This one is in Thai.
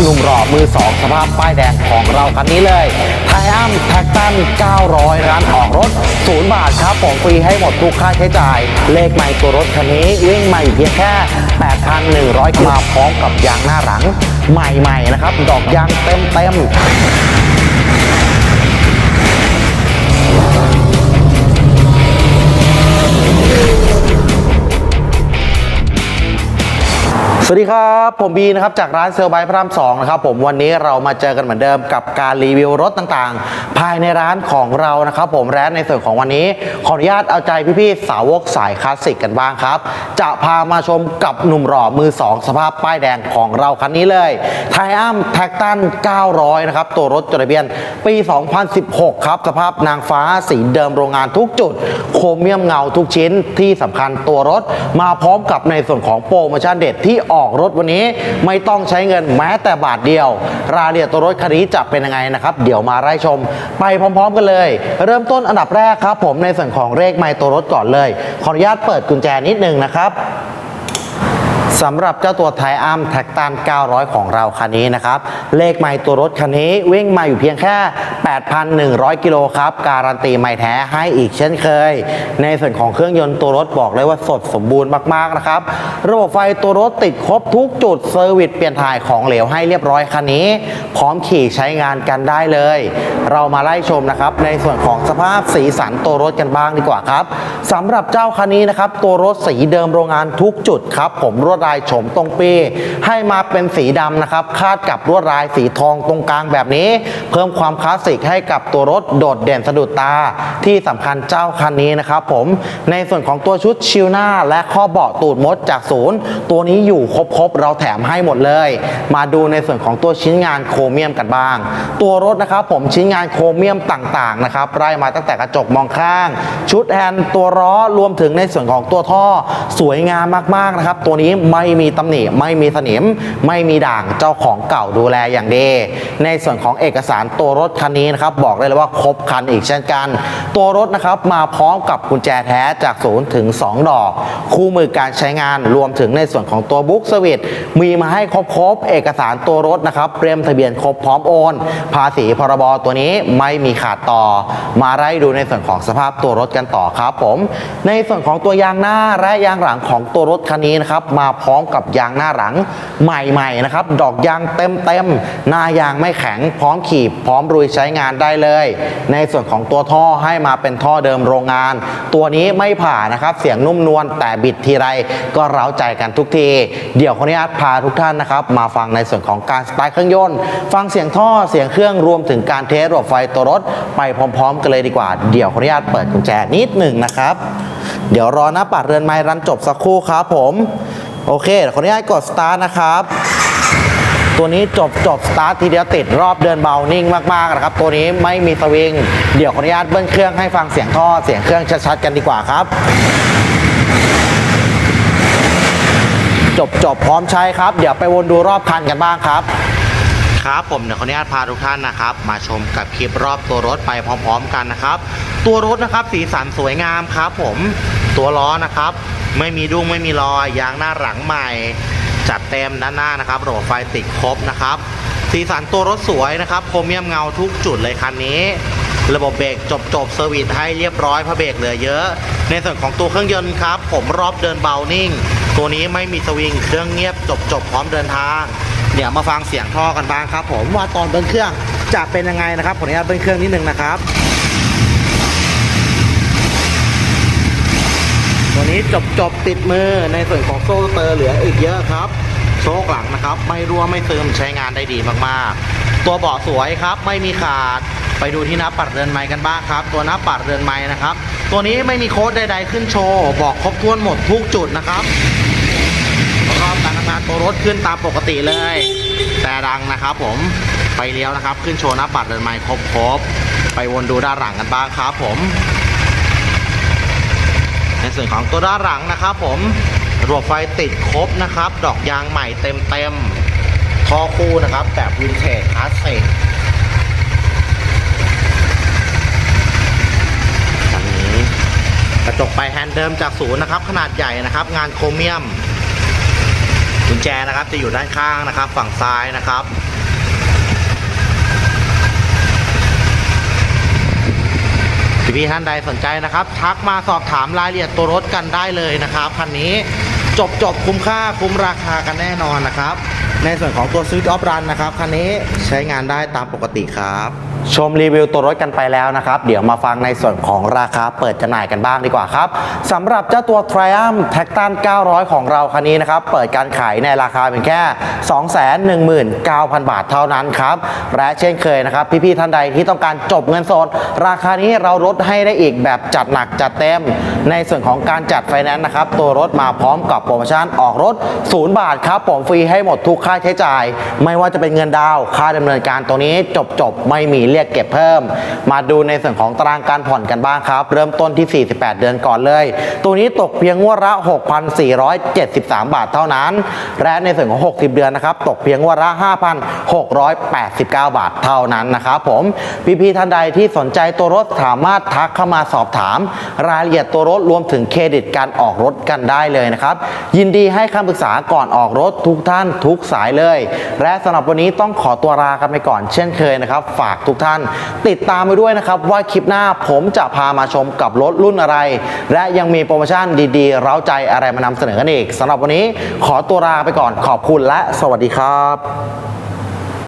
หนุ่มหล่อมือสองสภาพป้ายแดงของเราคันนี้เลยไทอัมแท็กตัน 900 ร้านออกรถ 0 บาทครับของฟรีให้หมดทุกค่าใช้จ่าย เลขใหม่ตัวรถคันนี้วิ่งใหม่เพียงแค่ 8,100มาพร้อมกับยางหน้าหลัง ใหม่ๆนะครับ ดอกยางเต็มๆ สวัสดีครับ ผมบีนะครับจากร้านเซลไบพระรามสองนะครับผมวันนี้เรามาเจอกันเหมือนเดิมกับการรีวิวรถต่างๆ ภายในร้านของเรานะครับผมและในส่วนของวันนี้ ขออนุญาตเอาใจพี่ๆสาวกสายคลาสสิกกันบ้างครับ จะพามาชมกับหนุ่มหล่อมือสองสภาพป้ายแดงของเราคันนี้เลยไทอัมแท็กตัน 900 นะครับ ตัวรถจดทะเบียนปี 2016 ครับ สภาพนางฟ้าสีเดิมโรงงานทุกจุด โครเมียมเงาทุกชิ้นที่สำคัญตัวรถ มาพร้อมกับในส่วนของโปรโมชั่นเด็ดที่ออกอกรถวันนี้ไม่ต้องใช้เงินแม้แต่บาทเดียว รายละเอียดตัวรถคันนี้จะเป็นยังไงนะครับ เดี๋ยวมาไล่ชม ไปพร้อมๆกันเลย เริ่มต้นอันดับแรกครับ ผมในส่วนของเลขไมล์ตัวรถก่อนเลย ขออนุญาตเปิดกุญแจนิดนึงนะครับสำหรับเจ้าตัวไทอัมแท็กตัน 900 ของเราคันนี้นะครับ เลขไมล์ตัวรถคันนี้วิ่งมาอยู่เพียงแค่8,100 กิโลครับ การันตีไม่แท้ให้อีกเช่นเคย ในส่วนของเครื่องยนต์ตัวรถบอกเลยว่าสดสมบูรณ์มากๆนะครับ ระบบไฟตัวรถติดครบทุกจุดเซอร์วิสเปลี่ยนถ่ายของเหลวให้เรียบร้อยคันนี้ พร้อมขี่ใช้งานกันได้เลย เรามาไล่ชมนะครับในส่วนของสภาพสีสันตัวรถกันบ้างดีกว่าครับสำหรับเจ้าคันนี้นะครับตัวรถสีเดิมโรงงานทุกจุดครับ ผมลวดลายโฉมตรงปีให้มาเป็นสีดำนะครับคาดกับลวดลายสีทองตรงกลางแบบนี้ เพิ่มความคลาสสิกให้กับตัวรถโดดเด่นสะดุดตาที่สำคัญเจ้าคันนี้นะครับผมในส่วนของตัวชุดชิลหน้า และข้อเบาะตูดมดจากศูนย์ตัวนี้อยู่ครบๆเราแถมให้หมดเลย มาดูในส่วนของตัวชิ้นงานโครเมียมกันบ้าง ตัวรถนะครับผมชิ้นงานโครเมียมต่างๆนะครับไล่มาตั้งแต่กระจกมองข้าง ชุดแฮนด์ตัวล้อรวมถึงในส่วนของตัวท่อสวยงามมากๆนะครับ ตัวนี้ไม่มีตำหนิไม่มีสนิม ไม่มีด่างเจ้าของเก่าดูแลอย่างดีในส่วนของเอกสารตัวรถคันนี้นะครับบอกได้เลยว่าครบคันอีกเช่นกัน ตัวรถนะครับมาพร้อมกับกุญแจแท้จากศูนย์ถึง 2 ดอก คู่มือการใช้งานรวมถึงในส่วนของตัวบุ๊กสวิตมีมาให้ครบๆเอกสารตัวรถนะครับเตรียมทะเบียนครบพร้อมโอน ภาษีพรบตัวนี้ไม่มีขาดต่อ มาไล่ดูในส่วนของสภาพตัวรถกันต่อครับผม ในส่วนของตัวยางหน้าและยางหลังของตัวรถคันนี้นะครับมาพร้อมกับยางหน้าหลังใหม่ๆนะครับดอกยางเต็มๆหน้ายางไม่แข็งพร้อมขีบพร้อมรุยใช้งานได้เลย ในส่วนของตัวท่อให้มาเป็นท่อเดิมโรงงาน ตัวนี้ไม่ผ่านะครับเสียงนุ่มนวลแต่บิดทีไรก็เร้าใจกันทุกที เดี๋ยวขออนุญาตพาทุกท่านนะครับ มาฟังในส่วนของการสตาร์ทเครื่องยนต์ ฟังเสียงท่อเสียงเครื่องรวมถึงการเทสระบบไฟตัวรถ ไปพร้อม ๆ กันเลยดีกว่า เดี๋ยวขออนุญาตเปิดกุญแจนิดหนึ่งนะครับ เดี๋ยวรอหน้าปัดเรือนไม้รันจบสักครู่ครับผม โอเคเดี๋ยวขออนุญาตกดสตาร์ทนะครับ ตัวนี้จบจบสตาร์ททีเดียวติดรอบเดินเบานิ่งมากๆนะครับ ตัวนี้ไม่มีสวิง เดี๋ยวขออนุญาตเบิ้ลเครื่องให้ฟังเสียงท่อเสียงเครื่องชัดๆกันดีกว่าครับจบจบพร้อมใช้ครับ เดี๋ยวไปวนดูรอบคันกันบ้างครับครับผมเดี๋ยวขออนุญาตพาทุกท่านนะครับ มาชมกับคลิปรอบตัวรถไปพร้อม ๆ กันนะครับ ตัวรถนะครับสีสันสวยงามครับ ผมตัวล้อนะครับ ไม่มีดุ้งไม่มีรอยยางหน้าหลังใหม่ จัดเต็มด้านหน้านะครับระบบไฟติดครบนะครับ สีสันตัวรถสวยนะครับโครเมียมเงาทุกจุดเลยคันนี้ ระบบเบรกจบจบเซอร์วิสให้เรียบร้อยพระเบรกเหลือเยอะ ในส่วนของตัวเครื่องยนต์ครับ ผมรอบเดินเบานิ่ง ตัวนี้ไม่มีสวิงเครื่องเงียบจบจบพร้อมเดินทาง เดี๋ยวมาฟังเสียงท่อกันบ้างครับ ผมว่าตอนเบิ้ลเครื่องจะเป็นยังไงนะครับขออนุญาตเบิ้ลเครื่องนิดนึงนะครับ ตัวนี้จบจบติดมือในส่วนของโซ่เตอร์เหลืออีกเยอะครับ โชคหลังนะครับ ไม่รั่วไม่ซึมใช้งานได้ดีมากๆ ตัวเบาะสวยครับไม่มีขาดไปดูที่หน้าปัดเรือนไม้กันบ้างครับ ตัวหน้าปัดเรือนไม้นะครับ ตัวนี้ไม่มีโค้ดใด ๆ ขึ้นโชว์บอกครบถ้วนหมดทุกจุดนะครับแล้วก็การทำงานตัวรถขึ้นตามปกติเลย แต่ดังนะครับผมไปเลี้ยวนะครับ ขึ้นโชว์หน้าปัดเรือนไม้ครบๆไปวนดูด้านหลังกันบ้างครับผม ในส่วนของตัวด้านหลังนะครับผมระบบไฟติดครบนะครับ ดอกยางใหม่เต็มเต็มๆท่อคู่นะครับ แบบวินเทจคลาสสิกอันนี้กระจกไปแฮนด์เดิมจากศูนย์นะครับ ขนาดใหญ่นะครับ งานโครเมียมกุญแจนะครับจะอยู่ด้านข้างนะครับ ฝั่งซ้ายนะครับ พี่ท่านใดสนใจนะครับ ทักมาสอบถามรายละเอียดตัวรถกันได้เลยนะครับคันนี้จบจบคุ้มค่าคุ้มราคากันแน่นอนนะครับ ในส่วนของตัวซื้อออฟรันนะครับคันนี้ใช้งานได้ตามปกติครับ ชมรีวิวตัวรถกันไปแล้วนะครับ เดี๋ยวมาฟังในส่วนของราคาเปิดจำหน่ายกันบ้างดีกว่าครับสำหรับเจ้าตัว Triumph t a c t a n 900 ของเราคันนี้นะครับ เปิดการขายในราคาเพียงแค่ 219,000 บาทเท่านั้นครับ และเช่นเคยนะครับ พี่ๆท่านใดที่ต้องการจบเงินสด ราคานี้เราลดให้ได้อีกแบบจัดหนักจัดเต็ม ในส่วนของการจัดไฟแนนซ์นะครับ ตัวรถมาพร้อมกับโปรโมชั่นออกรถ 0 บาทครับผมฟรีให้หมดทุกค่าใช้จ่าย ไม่ว่าจะเป็นเงินดาวน์ค่าดำเนินการตัวนี้จบจบๆไม่มีเรียกเก็บเพิ่ม มาดูในส่วนของตารางการผ่อนกันบ้างครับ เริ่มต้นที่ 48 เดือนก่อนเลย ตัวนี้ตกเพียงงวดละ 6,473 บาทเท่านั้น และในส่วนของ 60 เดือนนะครับ ตกเพียงงวดละ 5,689 บาทเท่านั้นนะครับผมพี่ๆท่านใดที่สนใจตัวรถสามารถทักเข้ามาสอบถาม รายละเอียดตัวรถรวมถึงเครดิตการออกรถกันได้เลยนะครับ ยินดีให้คำปรึกษาก่อนออกรถทุกท่านทุกสายเลย และสำหรับวันนี้ต้องขอตัวลากันไปก่อนเช่นเคยนะครับ ฝากทุกท่าน ติดตามไปด้วยนะครับว่าคลิปหน้าผมจะพามาชมกับรถรุ่นอะไร และยังมีโปรโมชั่นดีๆ เร้าใจอะไรมานำเสนอกันอีกสำหรับวันนี้ขอตัวลาไปก่อนขอบคุณและสวัสดีครับ